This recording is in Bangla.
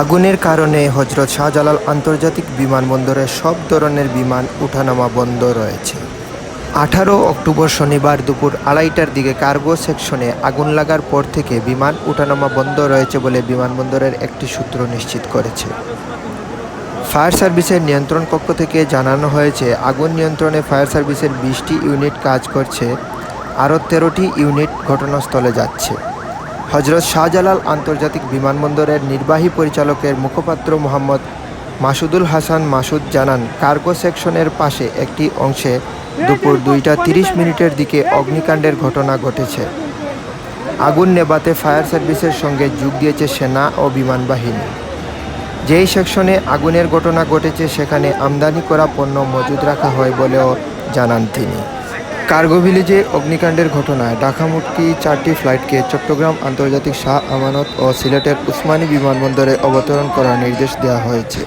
আগুনের কারণে হজরত শাহজালাল আন্তর্জাতিক বিমানবন্দরে সব ধরনের বিমান ওঠানামা বন্ধ রয়েছে। আঠারো অক্টোবর শনিবার দুপুর আড়াইটার দিকে কার্গো সেকশনে আগুন লাগার পর থেকে বিমান ওঠানামা বন্ধ রয়েছে বলে বিমানবন্দরের একটি সূত্র নিশ্চিত করেছে। ফায়ার সার্ভিসের নিয়ন্ত্রণ কক্ষ থেকে জানানো হয়েছে, আগুন নিয়ন্ত্রণে ফায়ার সার্ভিসের বিশটি ইউনিট কাজ করছে, আরও তেরোটি ইউনিট ঘটনাস্থলে যাচ্ছে। হজরত শাহজালাল আন্তর্জাতিক বিমানবন্দরের নির্বাহী পরিচালকের মুখপাত্র মোহাম্মদ মাসুদুল হাসান মাসুদ জানান, কার্গো সেকশনের পাশে একটি অংশে দুপুর দুইটা তিরিশ মিনিটের দিকে অগ্নিকাণ্ডের ঘটনা ঘটেছে। আগুন নেভাতে ফায়ার সার্ভিসের সঙ্গে যোগ দিয়েছে সেনা ও বিমান বাহিনী যেই সেকশনে আগুনের ঘটনা ঘটেছে, সেখানে আমদানি করা পণ্য মজুদ রাখা হয় বলেও জানান তিনি। কার্গো ভিলেজে অগ্নিকাণ্ডের ঘটনায় ঢাকামুখী চারটি ফ্লাইটকে চট্টগ্রাম আন্তর্জাতিক শাহ আমানত ও সিলেটের উসমানী বিমানবন্দরে অবতরণ করার নির্দেশ দেওয়া হয়েছে।